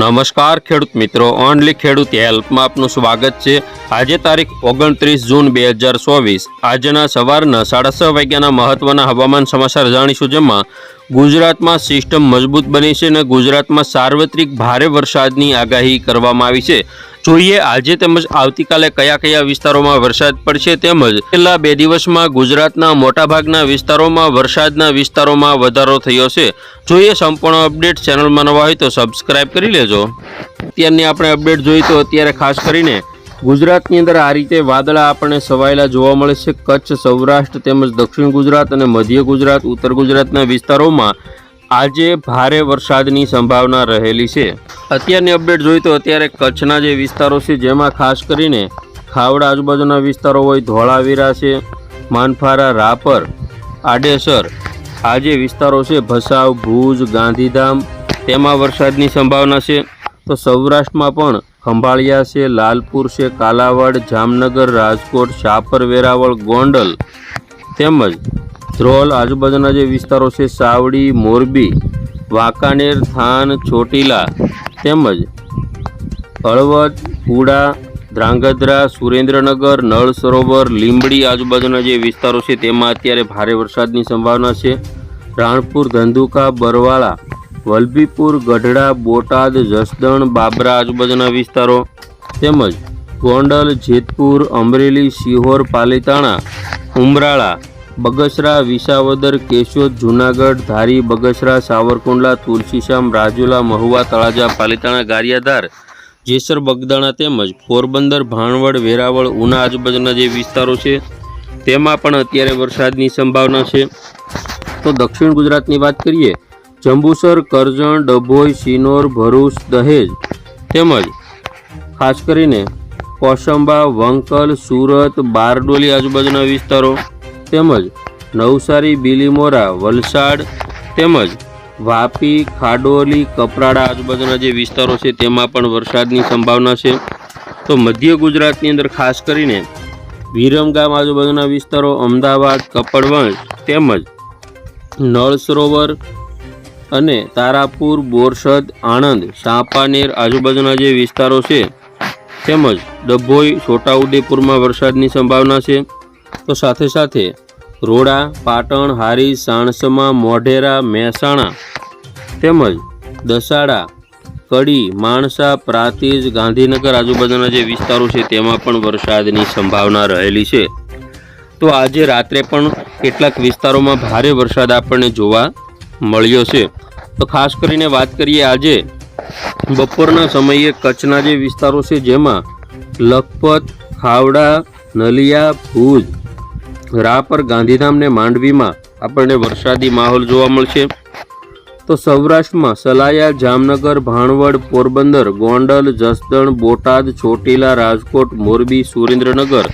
નમસ્કાર ખેડૂત મિત્રો, ઓનલી ખેડૂત હેલ્પમાં આપનું સ્વાગત છે. આજે તારીખ ઓગણત્રીસ જૂન બે હજાર ચોવીસ. આજના સવારના સાડા છ વાગ્યાના મહત્વના હવામાન સમાચાર જાણીશું, જેમાં ગુજરાતમાં સિસ્ટમ મજબૂત બની છે અને ગુજરાતમાં સાર્વત્રિક ભારે વરસાદની આગાહી કરવામાં આવી છે. જોઈએ આજે તેમજ આવતીકાલે કયા કયા વિસ્તારોમાં વરસાદ પડશે તેમજ છેલ્લા બે દિવસમાં ગુજરાતના મોટાભાગના વિસ્તારોમાં વરસાદના વિસ્તારોમાં વધારો થયો છે. જોઈએ સંપૂર્ણ અપડેટ ચેનલમાં નવા હોય તો સબસ્ક્રાઇબ કરી લેજો. અત્યારની આપણે અપડેટ જોઈએ તો અત્યારે ખાસ કરીને ગુજરાતની અંદર આ રીતે વાદળા આપણને સવાયેલા જોવા મળે છે. કચ્છ, સૌરાષ્ટ્ર તેમજ દક્ષિણ ગુજરાત અને મધ્ય ગુજરાત, ઉત્તર ગુજરાતના વિસ્તારોમાં આજે ભારે વરસાદની સંભાવના રહેલી છે. અત્યારની અપડેટ જોઈએ તો અત્યારે કચ્છના જે વિસ્તારો છે, જેમાં ખાસ કરીને ખાવડા આજુબાજુના વિસ્તારો હોય, ધોળાવીરા છે, માનફારા, રાપર, આડેસર, આ જે વિસ્તારો છે, ભસાવ, ભુજ, ગાંધીધામ, તેમાં વરસાદની સંભાવના છે. તો સૌરાષ્ટ્રમાં પણ ખંભાળિયા છે, લાલપુર છે, કાલાવાડ, જામનગર, રાજકોટ શાપર વેરાવળ, ગોંડલ તેમજ ધ્રોલ આજુબાજુના જે વિસ્તારો છે, સાવડી, મોરબી, વાંકાનેર, થાન, ચોટીલા તેમજ હળવદ પુડા ધ્રાંગધ્રા, સુરેન્દ્રનગર, નળ સરોવર, લીંબડી આજુબાજુના જે વિસ્તારો છે, તેમાં અત્યારે ભારે વરસાદની સંભાવના છે. રાણપુર, ધંધુકા, બરવાળા, વલભીપુર, ગઢડા, બોટાદ, જસદણ, બાબરા આજુબાજુના વિસ્તારો તેમજ ગોંડલ, જેતપુર, અમરેલી સિહોર પાલીતાણા, ઉમરાળા બગસરા, વિસાવદર, કેશોદ, જુનાગઢ, ધારી, બગસરા, સાવરકુંડલા તુલસીશ્યામ રાજુલા, મહુવા, તળાજા, પાલીતાણા, ગારિયાધાર, જેસર, બગદાણા તેમજ પોરબંદર, ભાણવડ, વેરાવળ, ઉના, આજુબાજુના જે વિસ્તારો છે, તેમાં પણ અત્યારે વરસાદની સંભાવના છે. તો દક્ષિણ ગુજરાતની વાત કરીએ, જંબુસર, કરજણ, ડભોઈ સિનોર ભરૂચ, દહેજ તેમજ ખાસ કરીને કોસંબા, વંકલ, સુરત, બારડોલી આજુબાજુના વિસ્તારો તેમજ નવસારી, બીલીમોરા, વલસાડ તેમજ વાપી, ખાડોલી, કપરાડા આજુબાજુના જે વિસ્તારો છે તેમાં પણ વરસાદની સંભાવના છે. તો મધ્ય ગુજરાતની અંદર ખાસ કરીને વિરમગામ આજુબાજુના વિસ્તારો અમદાવાદ, કપડવંજ તેમજ નળ સરોવર અને તારાપુર, બોરસદ, આણંદ, સાપાનેર આજુબાજુના જે વિસ્તારો છે તેમજ ડભોઈ, છોટાઉદેપુરમાં વરસાદની સંભાવના છે. તો સાથે સાથે રોડા, પાટણ, હારી, સાણસમા, મોઢેરા, મહેસાણા તેમજ દસાડા, કડી, માણસા, પ્રાંતિજ, ગાંધીનગર આજુબાજુના જે વિસ્તારો છે તેમાં પણ વરસાદની સંભાવના રહેલી છે. તો આજે રાત્રે પણ કેટલાક વિસ્તારોમાં ભારે વરસાદ આપણને જોવા મળ્યો છે. તો ખાસ કરીને વાત કરીએ આજે બપોરના સમયે કચ્છના જે વિસ્તારો છે જેમાં લખપત, ખાવડા નલિયા ભુજ. રાપર ગાંધીધામ ને માંડવીમાં આપણને વરસાદી માહોલ જોવા મળશે. તો સૌરાષ્ટ્રમાં સલાયા, જામનગર, ભાણવડ, પોરબંદર, ગોંડલ, જસદણ, બોટાદ, ચોટીલા, રાજકોટ, મોરબી, સુરેન્દ્રનગર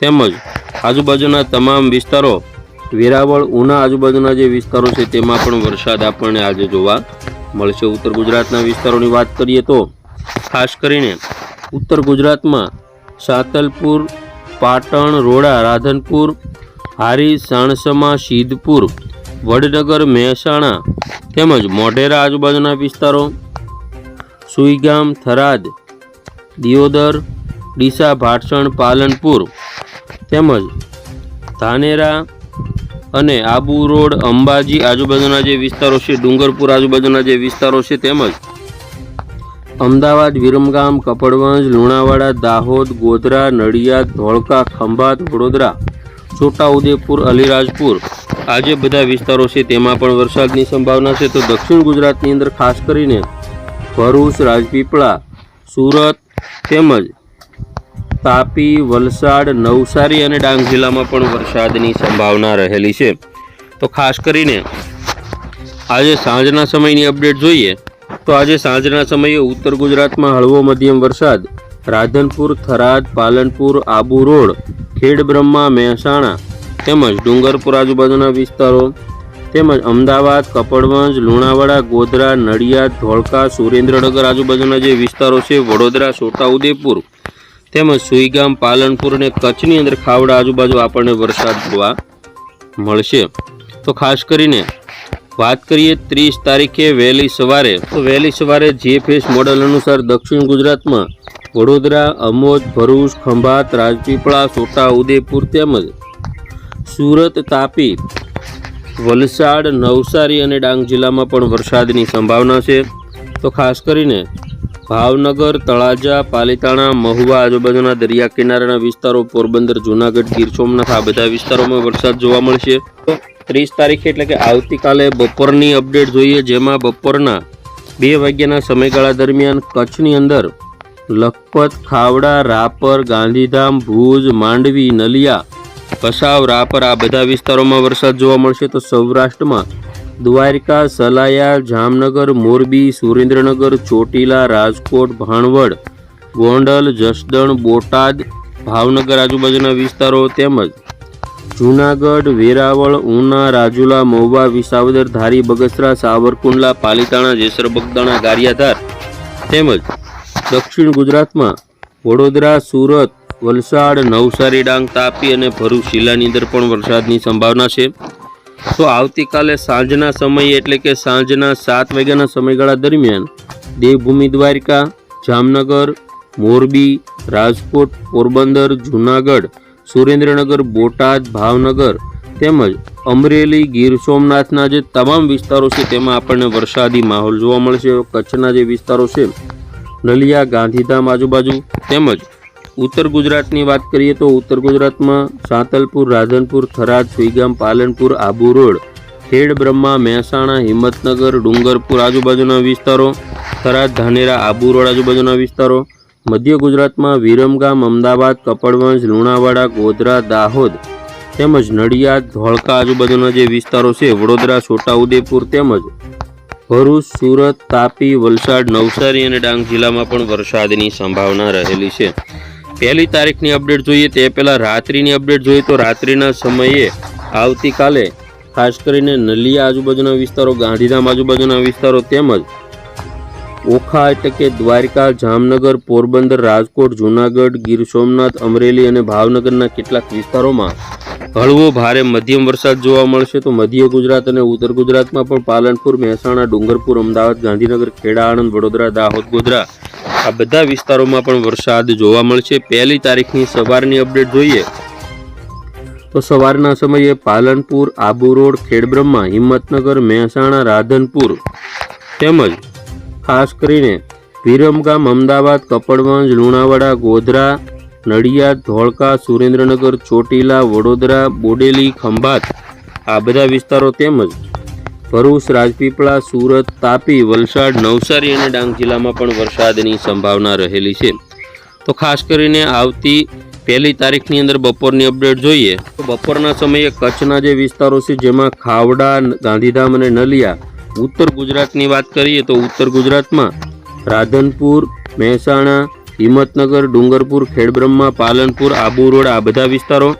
તેમજ આજુબાજુના તમામ વિસ્તારો, વેરાવળ, ઉના આજુબાજુના જે વિસ્તારો છે તેમાં પણ વરસાદ આપણને આજે જોવા મળશે. ઉત્તર ગુજરાતના વિસ્તારોની વાત કરીએ તો ખાસ કરીને ઉત્તર ગુજરાતમાં સાતલપુર પાટણ, રોડા, રાધનપુર, હારી, સાણસમા સિદ્ધપુર વડનગર, મહેસાણા તેમજ મોઢેરા આજુબાજુના વિસ્તારો. સુઈગામ, થરાદ, દિયોદર, ડીસા, ભાટસણ, પાલનપુર તેમજ ધાનેરા અને આબુ રોડ અંબાજી આજુબાજુના જે વિસ્તારો છે, ડુંગરપુર આજુબાજુના જે વિસ્તારો છે તેમજ અમદાવાદ, વિરમગામ, કપડવંજ, લુણાવાડા, દાહોદ, ગોધરા, નડિયાદ, ધોળકા, ખંભાત, વડોદરા, છોટાઉદેપુર, અલીરાજપુર. આ જે બધા વિસ્તારો છે, તેમાં પણ વરસાદની સંભાવના છે. તો દક્ષિણ ગુજરાતની અંદર ખાસ કરીને ભરૂચ, રાજપીપળા, સુરત તેમજ તાપી, વલસાડ, નવસારી અને ડાંગ જિલ્લામાં પણ વરસાદની સંભાવના રહેલી છે. તો ખાસ કરીને આજે સાંજના સમયની અપડેટ જોઈએ તો આજે સાંજના સમયે ઉત્તર ગુજરાતમાં હળવો મધ્યમ વરસાદ, રાધનપુર, થરાદ, પાલનપુર, આબુ રોડ ખેડબ્રહ્મા મહેસાણા તેમજ ડુંગરપુર આજુબાજુના વિસ્તારો તેમજ અમદાવાદ, કપડવંજ, લુણાવાડા, ગોધરા, નડિયાદ, ધોળકા, સુરેન્દ્રનગર આજુબાજુના જે વિસ્તારો છે, વડોદરા, છોટાઉદેપુર તેમજ સુઈગામ, પાલનપુર અને કચ્છની અંદર ખાવડા આજુબાજુ આપણને વરસાદ જોવા મળશે. તો ખાસ કરીને વાત કરીએ ત્રીસ તારીખે વહેલી સવારે. તો વહેલી સવારે જીએફએસ મોડલ અનુસાર દક્ષિણ ગુજરાતમાં વડોદરા, અમોદ, ભરૂચ, ખંભાત, રાજપીપળા છોટા ઉદેપુર તેમજ સુરત તાપી, વલસાડ, નવસારી અને ડાંગ જિલ્લામાં પણ વરસાદની સંભાવના છે. તો ખાસ કરીને ભાવનગર, તળાજા, પાલીતાણા, મહુવા આજુબાજુના દરિયા કિનારાના વિસ્તારો, પોરબંદર, જૂનાગઢ, ગીર સોમનાથ આ બધા વિસ્તારોમાં વરસાદ જોવા મળશે. ત્રીસ તારીખે એટલે કે આવતીકાલે બપોરની અપડેટ જોઈએ, જેમાં બપોરના બે વાગ્યાના સમયગાળા દરમિયાન કચ્છની અંદર લખપત, ખાવડા, રાપર, ગાંધીધામ, ભુજ, માંડવી, નલિયા, કસાવ, રાપર આ બધા વિસ્તારોમાં વરસાદ જોવા મળશે. તો સૌરાષ્ટ્રમાં દ્વારકા સલાયા જામનગર, મોરબી, સુરેન્દ્રનગર, ચોટીલા, રાજકોટ, ભાણવડ, ગોંડલ, જસદણ, બોટાદ, ભાવનગર આજુબાજુના વિસ્તારો તેમજ જૂનાગઢ, વેરાવળ, ઉના, રાજુલા, મહુવા, વિસાવદર, ધારી, બગસરા, સાવરકુંડલા, પાલીતાણા, જેસર, બગદાણા, ગારિયાધાર તેમજ દક્ષિણ ગુજરાતમાં વડોદરા, સુરત, વલસાડ, નવસારી, ડાંગ, તાપી અને ભરૂચ જિલ્લાની અંદર પણ વરસાદની સંભાવના છે. તો આવતીકાલે સાંજના સમયે એટલે કે સાંજના સાત વાગ્યાના સમયગાળા દરમિયાન દેવભૂમિ દ્વારિકા, જામનગર, મોરબી, રાજકોટ, પોરબંદર, જૂનાગઢ સુરેન્દ્રનગર, બોટાદ, ભાવનગર તેમજ અમરેલી, ગીર સોમનાથના જે તમામ વિસ્તારો છે, તેમાં આપણને વરસાદી માહોલ જોવા મળશે. કચ્છના જે વિસ્તારો છે, નલિયા, ગાંધીધામ આજુબાજુ તેમજ ઉત્તર ગુજરાતની વાત કરીએ તો ઉત્તર ગુજરાતમાં સાંતલપુર, રાધનપુર, થરાદ, સુઈગામ, પાલનપુર, આબુ રોડ, ખેડ, બ્રહ્મા, મહેસાણા, હિંમતનગર, ડુંગરપુર આજુબાજુના વિસ્તારો, થરાદ, ધાનેરા, આબુ રોડ આજુબાજુના વિસ્તારો મધ્ય ગુજરાતમાં વિરમગામ, અમદાવાદ કપડવંજ લુણાવાડા, ગોધરા, દાહોદ તેમજ નડિયાદ, ધોળકા આજુબાજુના જે વિસ્તારો છે, વડોદરા, છોટાઉદેપુર તેમજ ભરૂચ, સુરત, તાપી, વલસાડ, નવસારી અને ડાંગ જિલ્લામાં પણ વરસાદની સંભાવના રહેલી છે. પહેલી તારીખની અપડેટ જોઈએ તે પહેલાં રાત્રિની અપડેટ જોઈએ તો રાત્રિના સમયે આવતીકાલે ખાસ કરીને નલિયા આજુબાજુના વિસ્તારો, ગાંધીધામ આજુબાજુના વિસ્તારો તેમજ ઓખા એટલે કે દ્વારકા, જામનગર, પોરબંદર, રાજકોટ, જૂનાગઢ, ગીર સોમનાથ, અમરેલી અને ભાવનગરના કેટલાક વિસ્તારોમાં હળવો ભારે મધ્યમ વરસાદ જોવા મળશે. તો મધ્ય ગુજરાત અને ઉત્તર ગુજરાતમાં પણ પાલનપુર, મહેસાણા, ડુંગરપુર, અમદાવાદ, ગાંધીનગર, ખેડા, આણંદ, વડોદરા, દાહોદ, ગોધરા આ બધા વિસ્તારોમાં પણ વરસાદ જોવા મળશે. પહેલી તારીખની સવારની અપડેટ જોઈએ તો સવારના સમયે પાલનપુર, આબુ રોડ, ખેડબ્રહ્મા, હિંમતનગર, મહેસાણા, રાધનપુર તેમજ ખાસ કરીને વિરમગામ અમદાવાદ કપડવંજ, લુણાવાડા, ગોધરા, નડિયાદ, ધોળકા, સુરેન્દ્રનગર, ચોટીલા, વડોદરા, બોડેલી, ખંભાત આ બધા વિસ્તારો તેમજ ભરૂચ, રાજપીપળા, સુરત, તાપી, વલસાડ, નવસારી અને ડાંગ જિલ્લામાં પણ વરસાદની સંભાવના રહેલી છે. તો ખાસ કરીને આવતી પહેલી તારીખની અંદર બપોરની અપડેટ જોઈએ તો બપોરના સમયે કચ્છના જે વિસ્તારો છે જેમાં ખાવડા, ગાંધીધામ અને નલિયા ઉત્તર ગુજરાતની વાત કરીએ તો ઉત્તર ગુજરાતમાં રાધનપુર, મહેસાણા, હિંમતનગર, ડુંગરપુર, ખેડબ્રહ્મા, પાલનપુર, આબુ રોડ આ બધા વિસ્તારો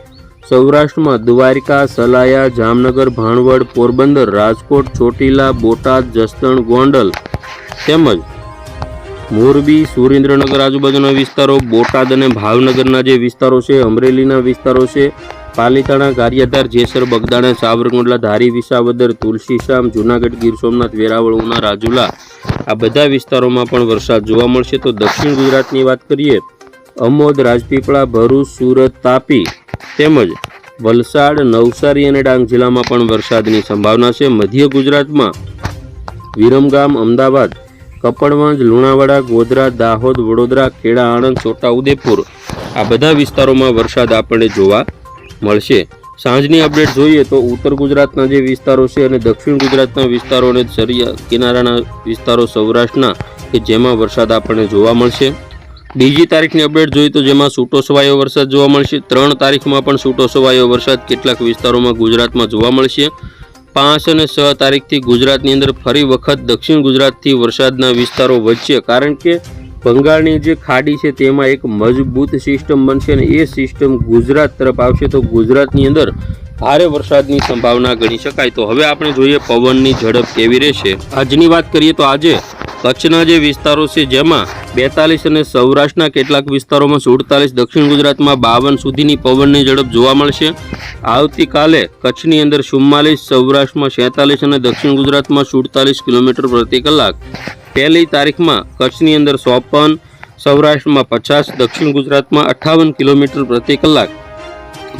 સૌરાષ્ટ્રમાં દ્વારિકા, સલાયા, જામનગર, ભાણવડ, પોરબંદર, રાજકોટ, ચોટીલા, બોટાદ, જસદણ, ગોંડલ તેમજ મોરબી, સુરેન્દ્રનગર આજુબાજુના વિસ્તારો, બોટાદ અને ભાવનગરના જે વિસ્તારો છે, અમરેલીના વિસ્તારો છે પાલીતાણા ગારિયાધાર જેસર, બગદાણા, સાવરકુંડલા, ધારી, વિસાવદર તુલસીશામ જૂનાગઢ, ગીર સોમનાથ, વેરાવળ, ઉના, રાજુલા આ બધા વિસ્તારોમાં પણ વરસાદ જોવા મળશે. તો દક્ષિણ ગુજરાતની વાત કરીએ, અમોદ, રાજપીપળા, ભરૂચ, સુરત, તાપી તેમજ વલસાડ, નવસારી અને ડાંગ જિલ્લામાં પણ વરસાદની સંભાવના છે. મધ્ય ગુજરાતમાં વિરમગામ, અમદાવાદ, કપડવંજ, લુણાવાડા, ગોધરા, દાહોદ, વડોદરા, ખેડા, આણંદ છોટાઉદેપુર આ બધા વિસ્તારોમાં વરસાદ આપણને જોવા મળશે. સાંજની અપડેટ જોઈએ તો ઉત્તર ગુજરાતના જે વિસ્તારો છે અને દક્ષિણ ગુજરાતના વિસ્તારો અને દરિયા કિનારાના વિસ્તારો સૌરાષ્ટ્રના કે જેમાં વરસાદ આપણને જોવા મળશે. બીજી તારીખની અપડેટ જોઈએ તો જેમાં છૂટો છવાયો વરસાદ જોવા મળશે. ત્રણ તારીખમાં પણ છૂટો છવાયો વરસાદ કેટલાક વિસ્તારોમાં ગુજરાતમાં જોવા મળશે. પાંચ અને છ તારીખથી ગુજરાતની અંદર ફરી વખત દક્ષિણ ગુજરાતથી વરસાદના વિસ્તારો વધશે કારણ કે બંગાળની જે ખાડી છે તેમાં એક મજબૂત સિસ્ટમ બનશે અને એ સિસ્ટમ ગુજરાત તરફ આવશે તો ગુજરાતની અંદર ભારે વરસાદની સંભાવના ગણી શકાય. તો હવે આપણે જોઈએ પવનની ઝડપ કેવી રહેશે. આજની વાત કરીએ તો આજે કચ્છના જે વિસ્તારો છે જેમાં બેતાલીસ અને સૌરાષ્ટ્રના કેટલાક વિસ્તારોમાં સુડતાલીસ, દક્ષિણ ગુજરાતમાં બાવન સુધીની પવનની ઝડપ જોવા મળશે. આવતીકાલે કચ્છની અંદર ચુમ્માલીસ, સૌરાષ્ટ્રમાં છેતાલીસ અને દક્ષિણ ગુજરાતમાં સુડતાલીસ કિલોમીટર પ્રતિ કલાક. પહેલી તારીખમાં કચ્છની અંદર ચોપન, સૌરાષ્ટ્રમાં પચાસ, દક્ષિણ ગુજરાતમાં અઠ્ઠાવન કિલોમીટર પ્રતિ કલાક.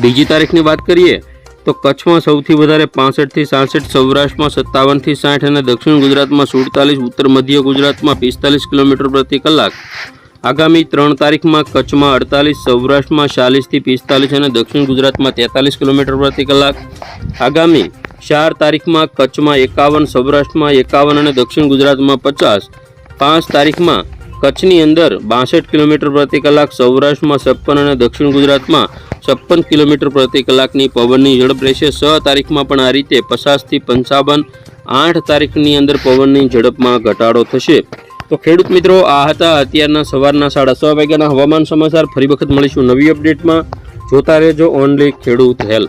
બીજી તારીખની વાત કરીએ, તો કચ્છમાં સૌથી વધારે પાસઠથી સાસઠ, સૌરાષ્ટ્રમાં સત્તાવનથી સાઠ અને દક્ષિણ ગુજરાતમાં સુડતાલીસ, ઉત્તર મધ્ય ગુજરાતમાં પિસ્તાલીસ કિલોમીટર પ્રતિ કલાક. આગામી ત્રણ તારીખમાં કચ્છમાં અડતાલીસ, સૌરાષ્ટ્રમાં ચાલીસથી પિસ્તાલીસ અને દક્ષિણ ગુજરાતમાં તેતાલીસ કિલોમીટર પ્રતિ કલાક. આગામી ચાર તારીખમાં કચ્છમાં એકાવન, સૌરાષ્ટ્રમાં એકાવન અને દક્ષિણ ગુજરાતમાં પચાસ. પાંચ તારીખમાં કચ્છની અંદર બાસઠ કિલોમીટર પ્રતિ કલાક, સૌરાષ્ટ્રમાં છપ્પન અને દક્ષિણ ગુજરાતમાં છપ્પન કિલોમીટર પ્રતિ કલાકની પવનની ઝડપ રહેશે. છ તારીખમાં પણ આ રીતે પચાસથી પંચાવન, આઠ તારીખની અંદર પવનની ઝડપમાં ઘટાડો થશે. તો ખેડૂત મિત્રો, આ હતા અત્યારના સવારના સાડા છ વાગ્યાના હવામાન સમાચાર. ફરી વખત મળીશું નવી અપડેટમાં. જોતા રહેજો ઓનલી ખેડૂત હેલ્પ